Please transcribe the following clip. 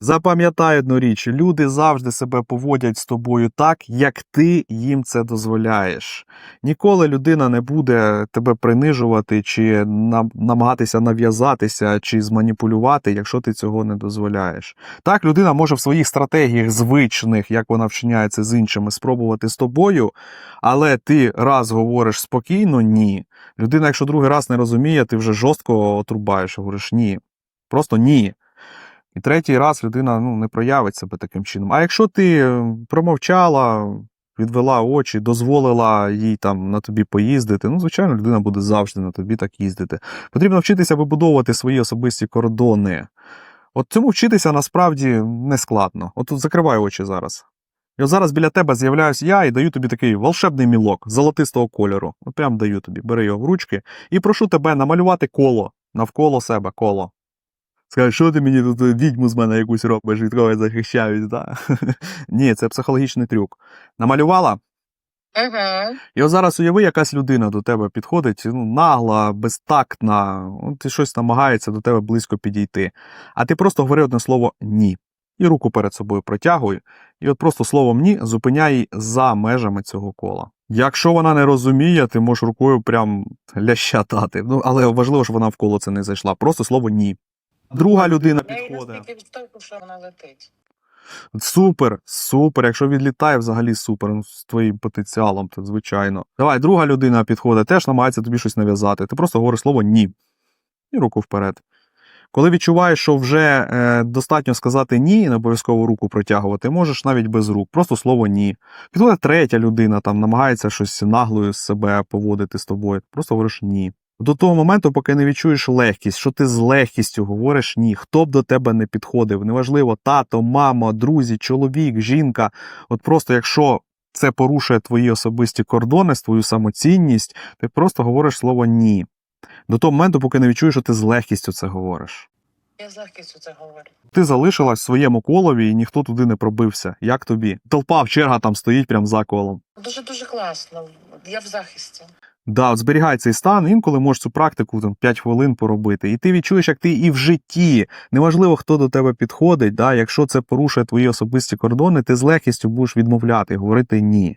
Запам'ятай одну річ: люди завжди себе поводять з тобою так, як ти їм це дозволяєш. Ніколи людина не буде тебе принижувати чи намагатися нав'язатися чи зманіпулювати, якщо ти цього не дозволяєш. Так, людина може в своїх стратегіях звичних, як вона вчиняється з іншими, спробувати з тобою, але ти раз говориш спокійно, ні. Людина, якщо другий раз не розуміє, ти вже жорстко отрубаєш, говориш ні. Просто ні. І третій раз людина ну, не проявить себе таким чином. А якщо ти е, промовчала, відвела очі, дозволила їй там на тобі поїздити, ну, звичайно, людина буде завжди на тобі так їздити. Потрібно вчитися вибудовувати свої особисті кордони. От цьому вчитися насправді не складно. От тут закривай очі зараз. І от зараз біля тебе з'являюсь я і даю тобі такий волшебний мілок золотистого кольору. От прям даю тобі, бери його в ручки і прошу тебе намалювати коло навколо себе коло. Скажеш, що ти мені тут е, відьму з мене якусь робиш, від кого я захищаюсь, да? Ні, це психологічний трюк. Намалювала? Угу. І от зараз уяви, якась людина до тебе підходить, ну, нагла, безтактна, от щось намагається до тебе близько підійти. А ти просто говори одне слово ні. І руку перед собою протягуй, і от просто словом ні зупиняй її за межами цього кола. Якщо вона не розуміє, ти можеш рукою прям лящатати. Ну, але важливо, щоб вона в коло це не зайшла. Просто слово ні. Друга людина підходить. настільки відштовхую, що вона летить. Супер, супер. Якщо відлітає, взагалі супер. Ну, з твоїм потенціалом, то звичайно. Давай, друга людина підходить, теж намагається тобі щось нав'язати. Ти просто говориш слово ні. І руку вперед. Коли відчуваєш, що вже е, достатньо сказати ні, не обов'язково руку протягувати, можеш навіть без рук, просто слово ні. Підходить третя людина, там намагається щось наглою з себе поводити з тобою. Просто говориш ні. До того моменту, поки не відчуєш легкість, що ти з легкістю говориш ні, хто б до тебе не підходив, неважливо, тато, мама, друзі, чоловік, жінка. От просто якщо це порушує твої особисті кордони, твою самоцінність, ти просто говориш слово ні. До того моменту, поки не відчуєш, що ти з легкістю це говориш. Я з легкістю це говорю. Ти залишилась в своєму колові і ніхто туди не пробився. Як тобі? Толпа в черга там стоїть прямо за колом. Дуже дуже класно. Я в захисті. Да, от зберігай цей стан, інколи можеш цю практику там 5 хвилин поробити. І ти відчуєш, як ти і в житті, неважливо, хто до тебе підходить, да, якщо це порушує твої особисті кордони, ти з легкістю будеш відмовляти, говорити ні.